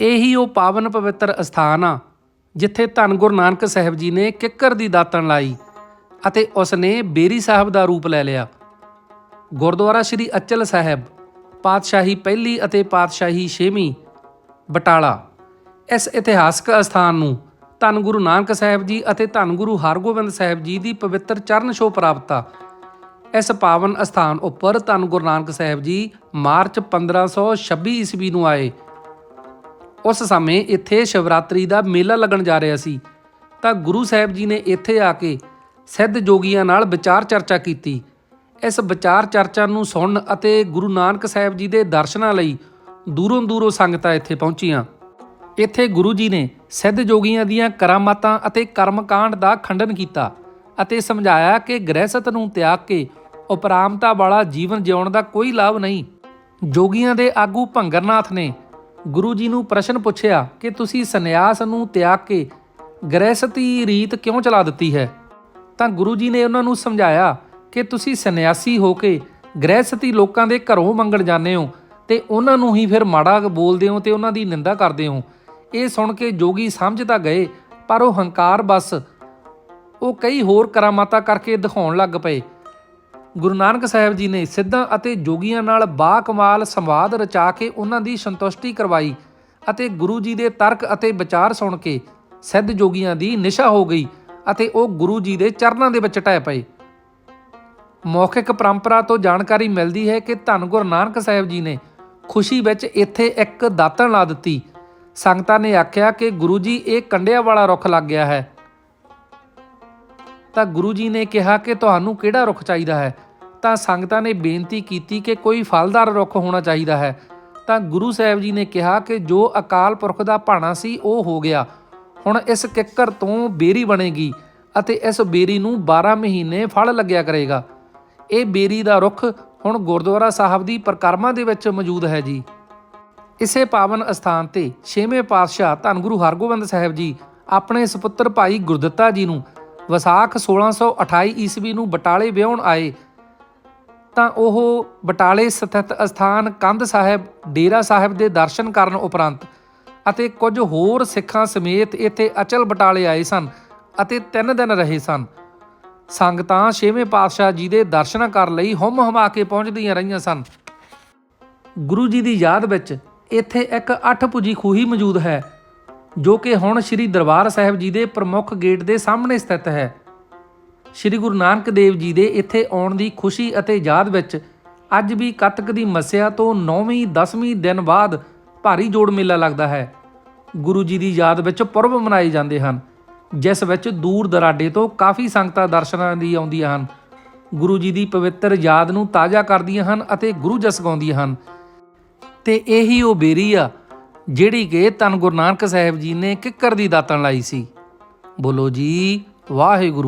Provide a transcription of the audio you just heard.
ਇਹੀ ਉਹ ਪਾਵਨ ਪਵਿੱਤਰ ਅਸਥਾਨ ਆ, ਜਿੱਥੇ ਧੰਨ ਗੁਰੂ ਨਾਨਕ ਸਾਹਿਬ ਜੀ ਨੇ ਕਿੱਕਰ ਦੀ ਦਾਤਣ ਲਾਈ ਅਤੇ ਉਸ ਨੇ ਬੇਰੀ ਸਾਹਿਬ ਦਾ ਰੂਪ ਲੈ ਲਿਆ। ਗੁਰਦੁਆਰਾ ਸ੍ਰੀ ਅਚਲ ਸਾਹਿਬ, ਪਾਤਸ਼ਾਹੀ ਪਹਿਲੀ ਅਤੇ ਪਾਤਸ਼ਾਹੀ ਛੇਵੀਂ, ਬਟਾਲਾ। ਇਸ ਇਤਿਹਾਸਕ ਅਸਥਾਨ ਨੂੰ ਧੰਨ ਗੁਰੂ ਨਾਨਕ ਸਾਹਿਬ ਜੀ ਅਤੇ ਧੰਨ ਗੁਰੂ ਹਰਗੋਬਿੰਦ ਸਾਹਿਬ ਜੀ ਦੀ ਪਵਿੱਤਰ ਚਰਨ ਛੋਹ ਆ। ਇਸ ਪਾਵਨ ਅਸਥਾਨ ਉੱਪਰ ਧੰਨ ਗੁਰੂ ਨਾਨਕ ਸਾਹਿਬ ਜੀ ਮਾਰਚ 1526 ਈਸਵੀ ਨੂੰ ਆਏ। ਉਸ ਸਮੇਂ ਇੱਥੇ ਸ਼ਿਵਰਾਤਰੀ ਦਾ ਮੇਲਾ ਲੱਗਣ ਜਾ ਰਿਹਾ ਸੀ। ਤਾਂ ਗੁਰੂ ਸਾਹਿਬ ਜੀ ਨੇ ਇੱਥੇ ਆ ਕੇ ਸਿੱਧ ਜੋਗੀਆਂ ਨਾਲ ਵਿਚਾਰ ਚਰਚਾ ਕੀਤੀ। ਇਸ ਵਿਚਾਰ ਚਰਚਾ ਨੂੰ ਸੁਣਨ ਅਤੇ ਗੁਰੂ ਨਾਨਕ ਸਾਹਿਬ ਜੀ ਦੇ ਦਰਸ਼ਨਾਂ ਲਈ ਦੂਰੋਂ ਦੂਰੋਂ ਸੰਗਤਾਂ ਇੱਥੇ ਪਹੁੰਚੀਆਂ। ਇੱਥੇ ਗੁਰੂ ਜੀ ਨੇ ਸਿੱਧ ਜੋਗੀਆਂ ਦੀਆਂ ਕਰਾਮਾਤਾਂ ਅਤੇ ਕਰਮਕਾਂਡ ਦਾ ਖੰਡਨ ਕੀਤਾ ਅਤੇ ਸਮਝਾਇਆ ਕਿ ਗ੍ਰਹਿਸਤ ਨੂੰ ਤਿਆਗ ਕੇ ਉਪਰਾਮਤਾ ਵਾਲਾ ਜੀਵਨ ਜਿਉਣ ਦਾ ਕੋਈ ਲਾਭ ਨਹੀਂ। ਜੋਗੀਆਂ ਦੇ ਆਗੂ ਭੰਗਰਨਾਥ ਨੇ ਗੁਰੂ ਜੀ ਨੂੰ ਪ੍ਰਸ਼ਨ ਪੁੱਛਿਆ ਕਿ ਤੁਸੀਂ ਸੰਨਿਆਸ ਨੂੰ ਤਿਆਗ ਕੇ ਗ੍ਰਹਿਸਤੀ ਰੀਤ ਕਿਉਂ ਚਲਾ ਦਿੱਤੀ ਹੈ? ਤਾਂ ਗੁਰੂ ਜੀ ਨੇ ਉਹਨਾਂ ਨੂੰ ਸਮਝਾਇਆ ਕਿ ਤੁਸੀਂ ਸੰਨਿਆਸੀ ਹੋ ਕੇ ਗ੍ਰਹਿਸਤੀ ਲੋਕਾਂ ਦੇ ਘਰੋਂ ਮੰਗਣ ਜਾਂਦੇ ਹੋ ਤੇ ਉਹਨਾਂ ਨੂੰ ਹੀ ਫਿਰ ਮਾੜਾ ਬੋਲਦੇ ਹੋ ਤੇ ਉਹਨਾਂ ਦੀ ਨਿੰਦਾ ਕਰਦੇ ਹੋ। ਇਹ ਸੁਣ ਕੇ ਜੋਗੀ ਸਮਝ ਤਾਂ ਗਏ, ਪਰ ਉਹ ਹੰਕਾਰ ਬਸ। ਉਹ ਕਈ ਹੋਰ ਕਰਾਮਾਤਾਂ ਕਰਕੇ ਦਿਖਾਉਣ ਲੱਗ ਪਏ। ਗੁਰੂ ਨਾਨਕ ਸਾਹਿਬ ਜੀ ਨੇ ਸਿੱਧਾਂ ਅਤੇ ਜੋਗੀਆਂ ਨਾਲ ਬਾ ਕਮਾਲ ਸੰਵਾਦ ਰਚਾ ਕੇ ਉਹਨਾਂ ਦੀ ਸੰਤੁਸ਼ਟੀ ਕਰਵਾਈ ਅਤੇ ਗੁਰੂ ਜੀ ਦੇ ਤਰਕ ਅਤੇ ਵਿਚਾਰ ਸੁਣ ਕੇ ਸਿੱਧ ਜੋਗੀਆਂ ਦੀ ਨਿਸ਼ਾ ਹੋ ਗਈ ਅਤੇ ਉਹ ਗੁਰੂ ਜੀ ਦੇ ਚਰਨਾਂ ਦੇ ਵਿੱਚ ਟਹਿ ਪਏ। ਮੌਖਿਕ ਪਰੰਪਰਾ ਤੋਂ ਜਾਣਕਾਰੀ ਮਿਲਦੀ ਹੈ ਕਿ ਧੰਨ ਗੁਰੂ ਨਾਨਕ ਸਾਹਿਬ ਜੀ ਨੇ ਖੁਸ਼ੀ ਵਿੱਚ ਇੱਥੇ ਇੱਕ ਦਾਤਣ ਲਾ ਦਿੱਤੀ। ਸੰਗਤਾਂ ਨੇ ਆਖਿਆ ਕਿ ਗੁਰੂ ਜੀ, ਇਹ ਕੰਡਿਆਂ ਵਾਲਾ ਰੁੱਖ ਲੱਗ ਗਿਆ ਹੈ। ਤਾਂ ਗੁਰੂ ਜੀ ਨੇ ਕਿਹਾ ਕਿ ਤੁਹਾਨੂੰ ਕਿਹੜਾ ਰੁੱਖ ਚਾਹੀਦਾ ਹੈ? ਤਾਂ ਸੰਗਤਾਂ ਨੇ ਬੇਨਤੀ ਕੀਤੀ ਕਿ ਕੋਈ ਫਲਦਾਰ ਰੁੱਖ ਹੋਣਾ ਚਾਹੀਦਾ ਹੈ। ਤਾਂ ਗੁਰੂ ਸਾਹਿਬ ਜੀ ਨੇ ਕਿਹਾ ਕਿ ਜੋ ਅਕਾਲ ਪੁਰਖ ਦਾ ਭਾਣਾ ਸੀ, ਉਹ ਹੋ ਗਿਆ। ਹੁਣ ਇਸ ਕਿੱਕਰ ਤੋਂ ਬੇਰੀ ਬਣੇਗੀ ਅਤੇ ਇਸ ਬੇਰੀ ਨੂੰ 12 ਮਹੀਨੇ ਫਲ ਲੱਗਿਆ ਕਰੇਗਾ। ਇਹ ਬੇਰੀ ਦਾ ਰੁੱਖ ਹੁਣ ਗੁਰਦੁਆਰਾ ਸਾਹਿਬ ਦੀ ਪ੍ਰਕਰਮਾਂ ਦੇ ਵਿੱਚ ਮੌਜੂਦ ਹੈ ਜੀ। ਇਸੇ ਪਾਵਨ ਅਸਥਾਨ ਤੇ ਛੇਵੇਂ ਪਾਤਸ਼ਾਹ ਧੰਨ ਗੁਰੂ ਹਰਗੋਬਿੰਦ ਸਾਹਿਬ ਜੀ, ਆਪਣੇ ਸੁਪੁੱਤਰ ਭਾਈ ਗੁਰਦਿੱਤਾ ਜੀ ਨੂੰ ਵਿਸਾਖ 1628 ਈਸਵੀ ਨੂੰ ਬਟਾਲੇ ਵਿਆਹਣ ਆਏ, ਤਾਂ ਉਹ ਬਟਾਲੇ ਸਥਿਤ ਅਸਥਾਨ ਕੰਧ ਸਾਹਿਬ, ਡੇਰਾ ਸਾਹਿਬ ਦੇ ਦਰਸ਼ਨ ਕਰਨ ਉਪਰੰਤ ਅਤੇ ਕੁਝ ਹੋਰ ਸਿੱਖਾਂ ਸਮੇਤ ਇੱਥੇ ਅਚਲ ਬਟਾਲੇ ਆਏ ਸਨ ਅਤੇ 3 ਦਿਨ ਰਹੇ ਸਨ। ਸੰਗਤਾਂ ਛੇਵੇਂ ਪਾਤਸ਼ਾਹ ਜੀ ਦੇ ਦਰਸ਼ਨ ਕਰਨ ਲਈ ਹੁੰਮ ਹਮਾ ਕੇ ਪਹੁੰਚਦੀਆਂ ਰਹੀਆਂ ਸਨ। ਗੁਰੂ ਜੀ ਦੀ ਯਾਦ ਵਿੱਚ ਇੱਥੇ ਇੱਕ ਅੱਠ ਪੁਜੀ ਖੂਹੀ ਮੌਜੂਦ ਹੈ। ਜੋ ਕਿ ਹੁਣ ਸ੍ਰੀ ਦਰਬਾਰ ਸਾਹਿਬ ਜੀ ਦੇ ਪ੍ਰਮੁੱਖ ਗੇਟ ਦੇ ਸਾਹਮਣੇ ਸਥਿਤ ਹੈ। ਸ੍ਰੀ ਗੁਰੂ ਨਾਨਕ ਦੇਵ ਜੀ ਦੇ ਇੱਥੇ ਆਉਣ ਦੀ ਖੁਸ਼ੀ ਅਤੇ ਯਾਦ ਵਿੱਚ ਅੱਜ ਵੀ ਕੱਤਕ ਦੀ ਮੱਸਿਆ ਤੋਂ 9ਵੀਂ 10ਵੀਂ ਦਿਨ ਬਾਅਦ ਭਾਰੀ ਜੋੜ ਮੇਲਾ ਲੱਗਦਾ ਹੈ। ਗੁਰੂ ਜੀ ਦੀ ਯਾਦ ਵਿੱਚ ਪੁਰਬ ਮਨਾਏ ਜਾਂਦੇ ਹਨ, ਜਿਸ ਵਿੱਚ ਦੂਰ ਦਰਾਡੇ ਤੋਂ ਕਾਫੀ ਸੰਗਤਾਂ ਦਰਸ਼ਨਾਂ ਦੀ ਆਉਂਦੀਆਂ ਹਨ। ਗੁਰੂ ਜੀ ਦੀ ਪਵਿੱਤਰ ਯਾਦ ਨੂੰ ਤਾਜ਼ਾ ਕਰਦੀਆਂ ਹਨ ਅਤੇ ਗੁਰੂ ਜਸ ਗਾਉਂਦੀਆਂ ਹਨ। ਤੇ ਇਹੀ ਉਹ ਬੇਰੀ ਆ ਜਿਹੜੀ ਕਿ ਧੰਨ ਗੁਰੂ ਨਾਨਕ ਸਾਹਿਬ ਜੀ ਨੇ ਕਿੱਕਰ ਦੀ ਦਾਤਣ ਲਾਈ ਸੀ। ਬੋਲੋ ਜੀ, ਵਾਹਿਗੁਰੂ।